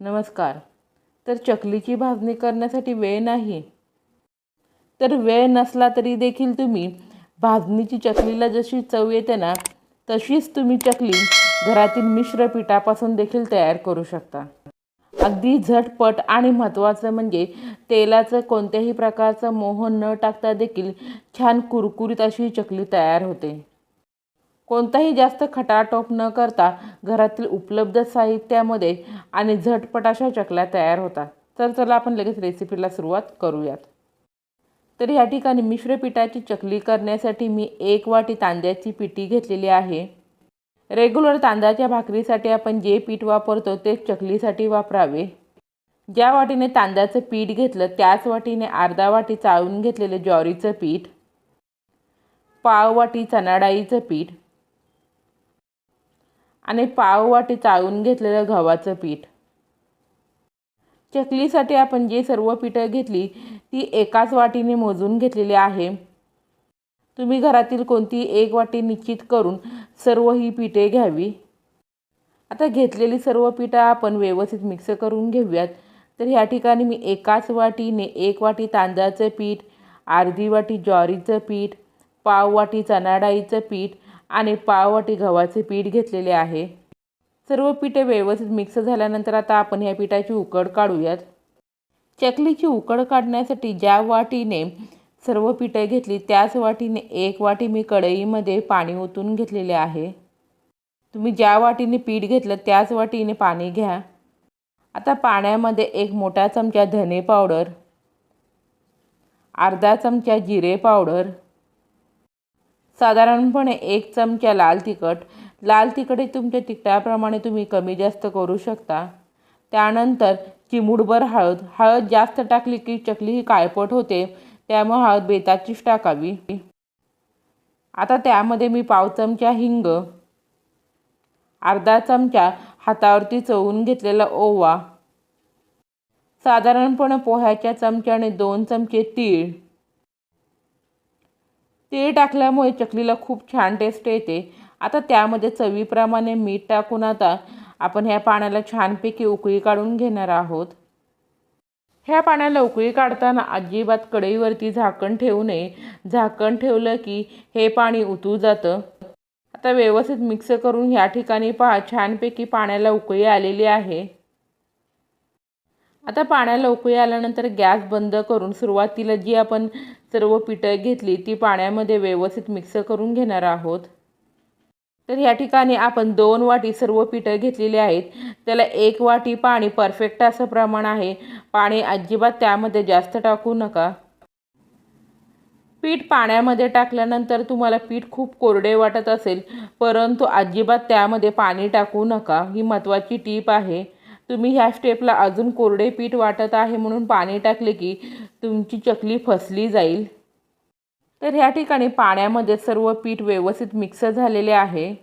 नमस्कार. तर चकलीची भाजणी करण्यासाठी वेळ नाही. तर वेळ नसला तरी देखील तुम्ही भाजणीची चकलीला जशी चव येते ना तशीच तुम्ही चकली घरातील मिश्र पिठापासून देखील तयार करू शकता. अगदी झटपट आणि महत्त्वाचं म्हणजे तेलाचं कोणत्याही प्रकारचं मोह न टाकता देखील छान कुरकुरीत अशी चकली तयार होते. कोणताही जास्त खटाटोप न करता घरातील उपलब्ध साहित्यामध्ये आणि झटपट अशा चकल्या तयार होतात. तर चला आपण लगेच रेसिपीला सुरुवात करूयात. तर ह्या ठिकाणी मिश्र पिठाची चकली करण्यासाठी मी एक वाटी तांदळाची पिठी घेतलेली आहे. रेग्युलर तांदळाच्या भाकरीसाठी आपण जे पीठ वापरतो ते चकलीसाठी वापरावे. ज्या वाटीने तांदळाचं पीठ घेतलं त्याच वाटीने अर्धा वाटी चाळून घेतलेलं ज्वारीचं पीठ पाव वाटी चणाडाळीचं पीठ आणि पाव वाटी चाळून घेतलेलं गव्हाचं पीठ. चकलीसाठी आपण जी सर्व पिठं घेतली ती एकाच वाटीने मोजून घेतलेली आहे. तुम्ही घरातील कोणती एक वाटी निश्चित करून सर्व ही पिठे घ्यावी. आता घेतलेली सर्व पिठं आपण व्यवस्थित मिक्स करून घेऊयात. तर ह्या ठिकाणी मी एकाच वाटीने एक वाटी तांदळाचं पीठ अर्धी वाटी ज्वारीचं पीठ पाव वाटी चणाडाळीचं पीठ आणि पाव वाटी गव्हाचे पीठ घेतलेले आहे. सर्व पिठे व्यवस्थित मिक्स झाल्यानंतर आता आपण ह्या पिठाची उकड काढूयात. चकलीची उकड काढण्यासाठी ज्या वाटीने सर्व पिठे घेतली त्याच वाटीने एक वाटी मी कढईमध्ये पाणी ओतून घेतलेले आहे. तुम्ही ज्या वाटीने पीठ घेतलं त्याच वाटीने पाणी घ्या. आता पाण्यामध्ये एक मोठा चमचा धने पावडर अर्धा चमचा जिरे पावडर साधारणपणे एक चमचा लाल तिखट. लाल तिखट हे तुमच्या तिखटाप्रमाणे तुम्ही कमी जास्त करू शकता. त्यानंतर चिमूडभर हळद. हळद जास्त टाकली की चकली ही काळपट होते. त्यामुळे हळद बेताचीच टाकावी. आता त्यामध्ये मी पाव चमचा हिंग अर्धा चमचा हातावरती चवून घेतलेला ओवा साधारणपणे पोह्याच्या चमच्याने दोन चमचे तीळ ते टाकल्यामुळे चकलीला खूप छान टेस्ट येते. आता त्यामध्ये चवीप्रमाणे मीठ टाकून आता आपण ह्या पाण्याला छानपैकी उकळी काढून घेणार आहोत. ह्या पाण्याला उकळी काढताना अजिबात कढईवरती झाकण ठेवू नये. झाकण ठेवलं की हे पाणी उतू जातं. आता व्यवस्थित मिक्स करून ह्या ठिकाणी पहा छानपैकी पाण्याला उकळी आलेली आहे. आता पाण्याला उकळी आल्यानंतर गॅस बंद करून सुरुवातीला जी आपण सर्व पिठं घेतली ती पाण्यामध्ये व्यवस्थित मिक्स करून घेणार आहोत. तर या ठिकाणी आपण दोन वाटी सर्व पिठं घेतलेली आहेत. त्याला एक वाटी पाणी परफेक्ट असं प्रमाण आहे. पाणी अजिबात त्यामध्ये जास्त टाकू नका. पीठ पाण्यामध्ये टाकल्यानंतर तुम्हाला पीठ खूप कोरडे वाटत असेल परंतु अजिबात त्यामध्ये पाणी टाकू नका. ही महत्त्वाची टीप आहे. तुम्ही ह्या स्टेपला अजून कोरडे पीठ वाटत आहे म्हणून पाणी टाकले की तुमची चकली फसली जाईल. तर ह्या ठिकाणी पाण्यामध्ये सर्व पीठ व्यवस्थित मिक्स झालेले आहे.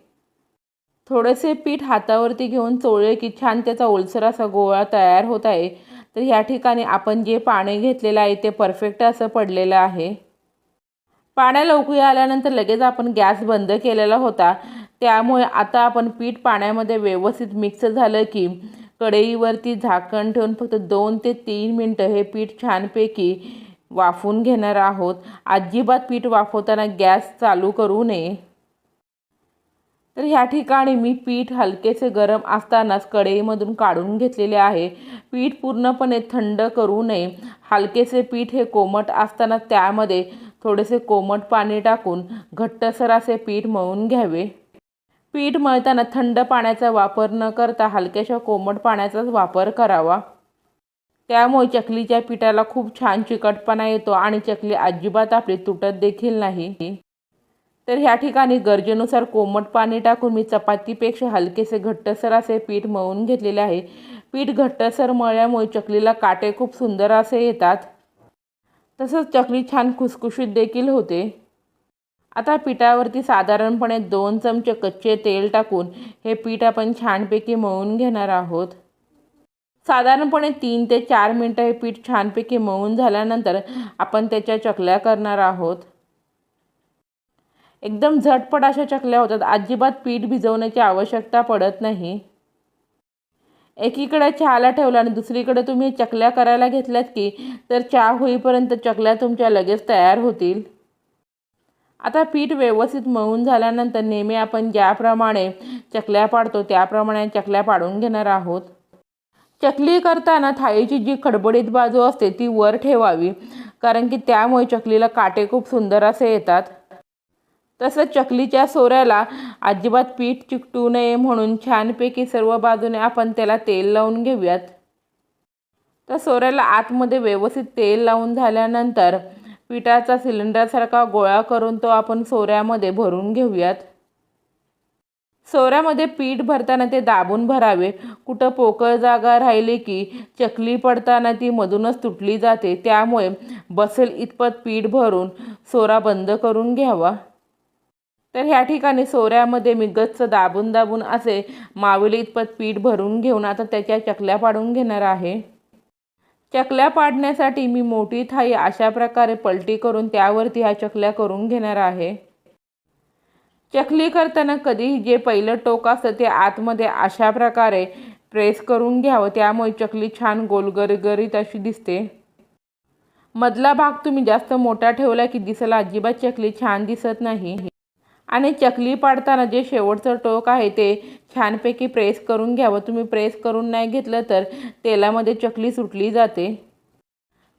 थोडेसे पीठ हातावरती घेऊन चोळले की छान त्याचा ओलसर असा गोळा तयार होत आहे. तर ह्या ठिकाणी आपण जे पाणी घेतलेलं आहे ते परफेक्ट असं पडलेलं आहे. पाण्याला उकळी आल्यानंतर लगेच आपण गॅस बंद केलेला होता. त्यामुळे आता आपण पीठ पाण्यामध्ये व्यवस्थित मिक्स झालं की कढईवरती झाकण ठेवून फक्त दोन ते तीन मिनटं हे पीठ छानपैकी वाफवून घेणार आहोत. अजिबात पीठ वाफवताना गॅस चालू करू नये. तर ह्या ठिकाणी मी पीठ हलकेसे गरम असतानाच कढईमधून काढून घेतलेले आहे. पीठ पूर्णपणे थंड करू नये. हलकेसे पीठ हे कोमट असताना त्यामध्ये थोडेसे कोमट पाणी टाकून घट्टसर असे पीठ मळून घ्यावे. पीठ मळताना थंड पाण्याचा वापर न करता हलक्याशा कोमट पाण्याचाच वापर करावा. त्यामुळे चकलीच्या पिठाला खूप छान चिकटपणा येतो आणि चकली अजिबात आपली तुटत देखील नाही. तर ह्या ठिकाणी गरजेनुसार कोमट पाणी टाकून मी चपातीपेक्षा हलकेसे घट्टसर असे पीठ मळून घेतलेले आहे. पीठ घट्टसर मळल्यामुळे चकलीला काटे खूप सुंदर असे येतात. तसंच चकली छान खुसखुशीत देखील होते. आता पिठावरती साधारणपणे दोन चमचे कच्चे तेल टाकून हे पीठ आपण छानपैकी मळून घेणार आहोत. साधारणपणे तीन ते चार मिनटं हे पीठ छानपैकी मळून झाल्यानंतर आपण त्याच्या चकल्या करणार आहोत. एकदम झटपट अशा चकल्या होतात अजिबात पीठ भिजवण्याची आवश्यकता पडत नाही. एकीकडे चहाला ठेवला आणि दुसरीकडे तुम्ही चकल्या करायला घेतल्यात की तर चहा होईपर्यंत चकल्या तुमच्या लगेच तयार होतील. आता पीठ व्यवस्थित मळून झाल्यानंतर नेहमी आपण ज्याप्रमाणे चकल्या पाडतो त्याप्रमाणे चकल्या पाडून घेणार आहोत. चकली करताना थाळीची जी खडबडीत बाजू असते ती वर ठेवावी कारण की त्यामुळे चकलीला काटे खूप सुंदर असे येतात. तसंच चकलीच्या सोऱ्याला अजिबात पीठ चिकटू नये म्हणून छानपैकी सर्व बाजूने आपण त्याला तेल लावून घेऊयात. तर सोऱ्याला आतमध्ये व्यवस्थित तेल लावून झाल्यानंतर पिठाचा सिलेंडरसारखा गोळा करून तो आपण सोऱ्यामध्ये भरून घेऊयात. सोऱ्यामध्ये पीठ भरताना ते दाबून भरावे. कुठं पोकळ जागा राहिली की चकली पडताना ती मधूनच तुटली जाते. त्यामुळे बसेल इतपत पीठ भरून सोरा बंद करून घ्यावा. तर ह्या ठिकाणी सोऱ्यामध्ये मी गच्च दाबून दाबून असे मावेली इतपत पीठ भरून घेऊन आता त्याच्या चकल्या पाडून घेणार आहे. चकल्या पाडण्यासाठी मी मोठी थाळी अशा प्रकारे पलटी करून त्यावरती ह्या चकल्या करून घेणार आहे. चकली करताना कधीही जे पहिलं टोक असतं ते आतमध्ये अशा प्रकारे प्रेस करून घ्यावं त्यामुळे चकली छान गोलगरगरीत अशी दिसते. मधला भाग तुम्ही जास्त मोठा ठेवला की दिसायला अजिबात चकली छान दिसत नाही. आणि चकली पाडताना जे शेवटचं टोक आहे ते छानपैकी प्रेस करून घ्यावं. तुम्ही प्रेस करून नाही घेतलं तर तेलामध्ये चकली सुटली जाते.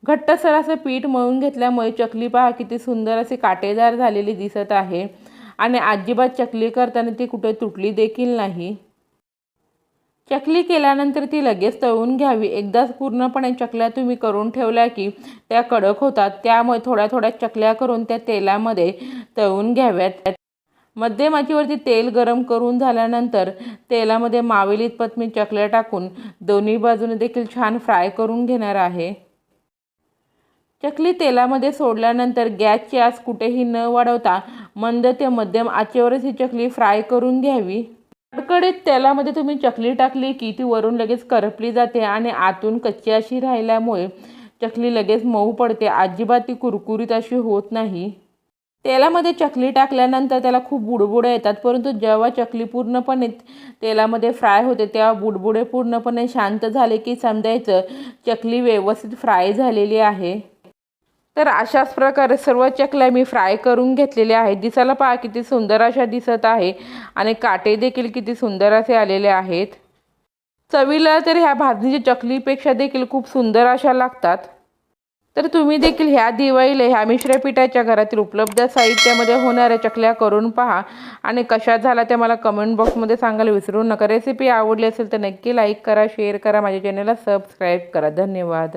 घट्टसर असं पीठ मळून घेतल्यामुळे चकली पहा किती सुंदर अशी काटेदार झालेली दिसत आहे. आणि अजिबात चकली करताना ती कुठे तुटली देखील नाही. चकली केल्यानंतर ती लगेच तळून घ्यावी. एकदाच पूर्णपणे चकल्या तुम्ही करून ठेवल्या की त्या कडक होतात. त्यामुळे थोड्या थोड्या चकल्या करून त्या तेलामध्ये तळून घ्याव्यात. मध्यम आचेवरती तेल गरम करून झाल्यानंतर तेलामध्ये मावेलीत पत मी चकल्या टाकून दोन्ही बाजूने देखील छान फ्राय करून घेणार आहे. चकली तेलामध्ये सोडल्यानंतर गॅसची आस कुठेही न वाढवता मंद ते मध्यम आचेवरच ही चकली फ्राय करून घ्यावी. कडकडीत तेलामध्ये तुम्ही चकली टाकली की ती वरून लगेच करपली जाते आणि आतून कच्ची अशी राहिल्यामुळे चकली लगेच मऊ पडते. अजिबात ती कुरकुरीत अशी होत नाही. तेलामध्ये चकली टाकल्यानंतर त्याला खूप बुडबुडे येतात परंतु जेव्हा चकली पूर्णपणे तेलामध्ये फ्राय होते तेव्हा बुडबुडे पूर्णपणे शांत झाले की समजायचं चकली व्यवस्थित फ्राय झालेली आहे. तर अशाच प्रकारे सर्व चकल्या मी फ्राय करून घेतलेल्या आहेत. दिसायला पहा किती सुंदर अशा दिसत आहे आणि काटे देखील किती सुंदर असे आलेले आहेत. चवीला तर ह्या भाजणीच्या चकलीपेक्षा देखील खूप सुंदर अशा लागतात. तर तुम्ही देखील ह्या दिवाळीला ह्या मिश्रपीठाच्या घरातील उपलब्ध साहित्यामध्ये होणाऱ्या चकल्या करून पहा. आणि कशा झाला त्या मला कमेंट बॉक्समध्ये सांगायला विसरू नका. रेसिपी आवडली असेल तर नक्की लाईक करा शेअर करा. माझ्या चॅनलला सबस्क्राईब करा. धन्यवाद.